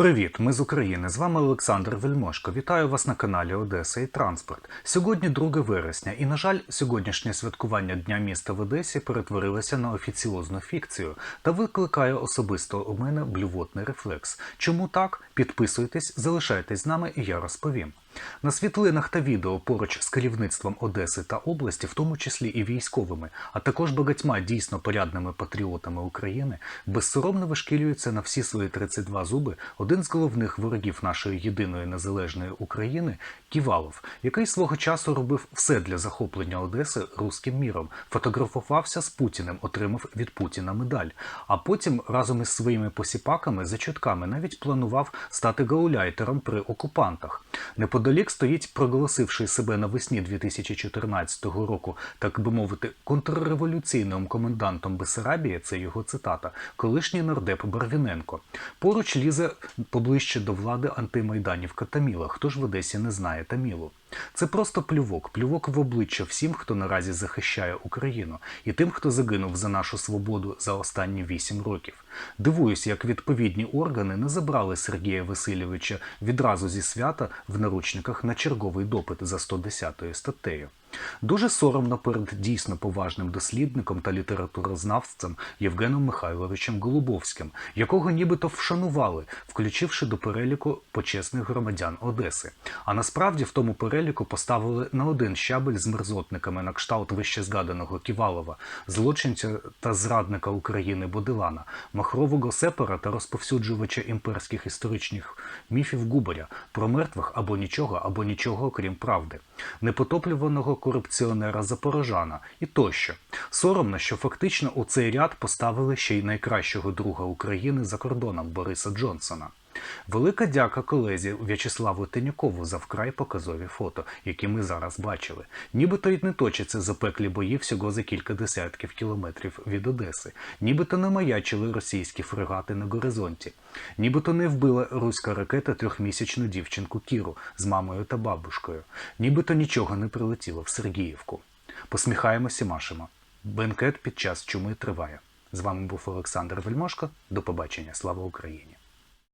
Привіт, ми з України. З вами Олександр Вельмошко. Вітаю вас на каналі Одеса і Транспорт. Сьогодні 2 вересня, і на жаль, сьогоднішнє святкування Дня міста в Одесі перетворилося на офіціозну фікцію та викликає особисто у мене блювотний рефлекс. Чому так? Підписуйтесь, залишайтесь з нами, і я розповім. На світлинах та відео поруч з керівництвом Одеси та області, в тому числі і військовими, а також багатьма дійсно порядними патріотами України, безсоромно вишкілюється на всі свої 32 зуби один з головних ворогів нашої єдиної незалежної України Ківалов, який свого часу робив все для захоплення Одеси руським міром, фотографувався з Путіним, отримав від Путіна медаль, а потім разом із своїми посіпаками за чутками навіть планував стати гауляйтером при окупантах. Неподалік стоїть, проголосивши себе навесні 2014 року, так би мовити, контрреволюційним комендантом Бесарабії, це його цитата, колишній нардеп Барвіненко. Поруч лізе поближче до влади антимайданівка Таміла. Хто ж в Одесі не знає Тамілу? Це просто плювок, плювок в обличчя всім, хто наразі захищає Україну, і тим, хто загинув за нашу свободу за останні вісім років. Дивуюсь, як відповідні органи не забрали Сергія Васильовича відразу зі свята в наручниках на черговий допит за 110 статтею. Дуже соромно перед дійсно поважним дослідником та літературознавцем Євгеном Михайловичем Голубовським, якого нібито вшанували, включивши до переліку почесних громадян Одеси. А насправді в тому переліку поставили на один щабель з мерзотниками на кшталт вище згаданого Ківалова, злочинця та зрадника України Бодилана, махрового сепара та розповсюджувача імперських історичних міфів Губаря про мертвих або нічого, або нічого, окрім правди, непотоплюваного корупціонера Запорожана і тощо. Соромно, що фактично у цей ряд поставили ще й найкращого друга України за кордоном Бориса Джонсона. Велика дяка колезі В'ячеславу Тенюкову за вкрай показові фото, які ми зараз бачили. Нібито й не точаться запеклі бої всього за кілька десятків кілометрів від Одеси, нібито не маячили російські фрегати на горизонті, нібито не вбила руська ракета трьохмісячну дівчинку Кіру з мамою та бабушкою, нібито нічого не прилетіло в Сергіївку. Посміхаємося, машемо. Бенкет під час чуми триває. З вами був Олександр Вельмошко. До побачення. Слава Україні!